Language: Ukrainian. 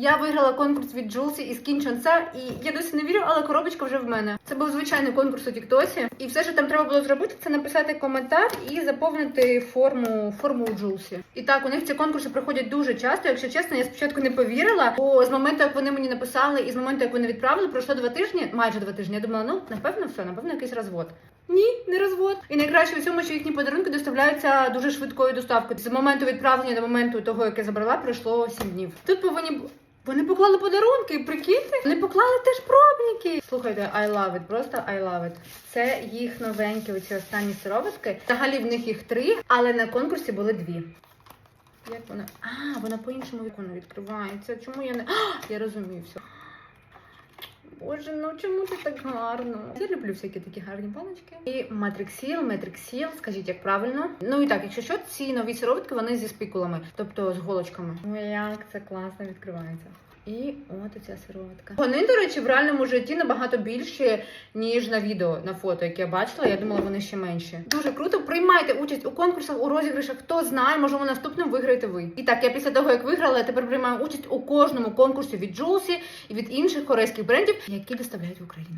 Я виграла конкурс від Джулсі із Кінчонца, і я досі не вірю, але коробочка вже в мене. Це був звичайний конкурс у Тіктосі. І все, що там треба було зробити, це написати коментар і заповнити форму форму у Джулсі. І так, у них ці конкурси проходять дуже часто. Якщо чесно, я спочатку не повірила, бо з моменту, як вони мені написали, і з моменту, як вони відправили, пройшло два тижні, майже два тижні. Я думала, ну напевно, все, напевно, якийсь розвод. Ні, не розвод. І найкраще у цьому, що їхні подарунки доставляються дуже швидкою доставкою. З моменту відправлення до моменту того, як я забрала, пройшло 7 днів. Тут повинні вони поклали подарунки, прикиньте? Вони поклали теж пробники. Слухайте, I love it, просто I love it. Це їх новенькі оці останні сироватки. Взагалі в них їх три, але на конкурсі були дві. Як вона? А, вона по-іншому вікону відкривається. Чому я не. А, я розумію все. Боже, ну чому це так гарно? Я люблю всякі такі гарні баночки. І матриксіл, метриксіл, скажіть, як правильно. Ну і так, якщо що, ці нові сироватки, вони зі спікулами, тобто з голочками. Ну як це класно відкривається. І от ця сироватка. Вони, до речі, в реальному житті набагато більші, ніж на відео, на фото, яке я бачила. Я думала, вони ще менші. Дуже круто. Приймайте участь у конкурсах, у розіграшах. Хто знає, можливо, наступним виграєте ви. І так, я після того, як виграла, я тепер приймаю участь у кожному конкурсі від Джулсі і від інших корейських брендів, які доставляють в Україну.